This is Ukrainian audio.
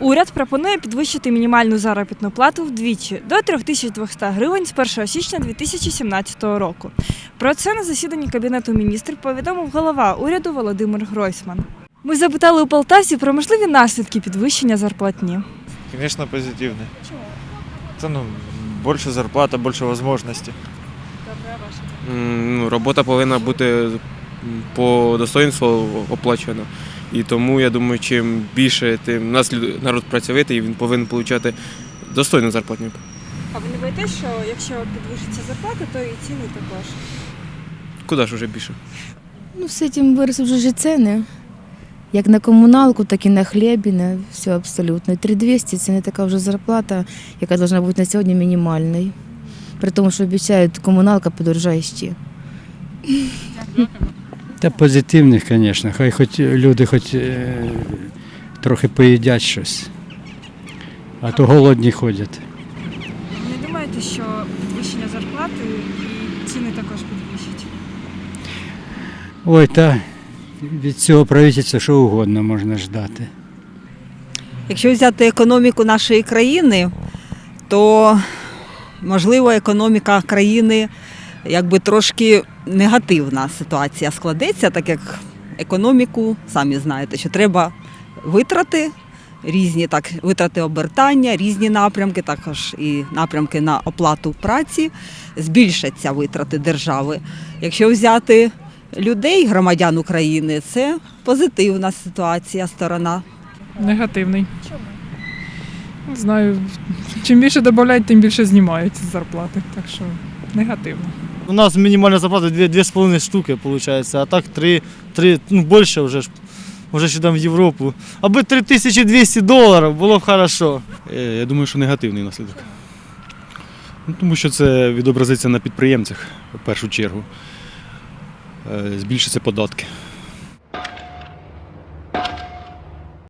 Уряд пропонує підвищити мінімальну заробітну плату вдвічі до 3200 гривень з 1 січня 2017 року. Про це на засіданні Кабінету міністрів повідомив голова уряду Володимир Гройсман. Ми запитали у полтавців про можливі наслідки підвищення зарплатні. Конечно, позитивный. Это, ну, больше зарплата, больше возможностей. М, Ну, робота повинна бути по достоинству оплачена. І тому я думаю, чим більше тим нас народ працьовитий, він повинен отримати достойну зарплатню. А ви не боїтесь, що якщо підвищиться зарплата, то і ціни також? Куди ж уже більше? Ну, з цим виросли вже ж ціни. Як на комуналку, так і на хліб, і на все абсолютно. І 3200 – це не така вже зарплата, яка повинна бути на сьогодні мінімальною. При тому, що обіцяють, комуналка подорожає ще. Та позитивних, звісно. Хай хоч люди хоч е, трохи поїдять щось. А то голодні ходять. Не думаєте, що підвищення зарплати і ціни також підвищать? Ой, та від цього правительства що угодно можна ждати. Якщо взяти економіку нашої країни, то можливо економіка країни якби трошки негативна ситуація складеться, так як економіку, самі знаєте, що треба витрати. Різні так витрати обертання, різні напрямки, також і напрямки на оплату праці, збільшаться витрати держави. Якщо взяти людей, громадян України, це позитивна ситуація, сторона. Негативний. Не знаю. Чим більше додають, тим більше знімають з зарплати. Так що негативно. У нас мінімальна зарплата 2,5 штуки виходить, а так 3, 3 ну більше вже ж. Вже ще там в Європу. Аби 3200 доларів було б хорошо. Е, Я думаю, що негативний наслідок. Ну, тому що це відобразиться на підприємцях в першу чергу. Збільшиться Збільшаться податки.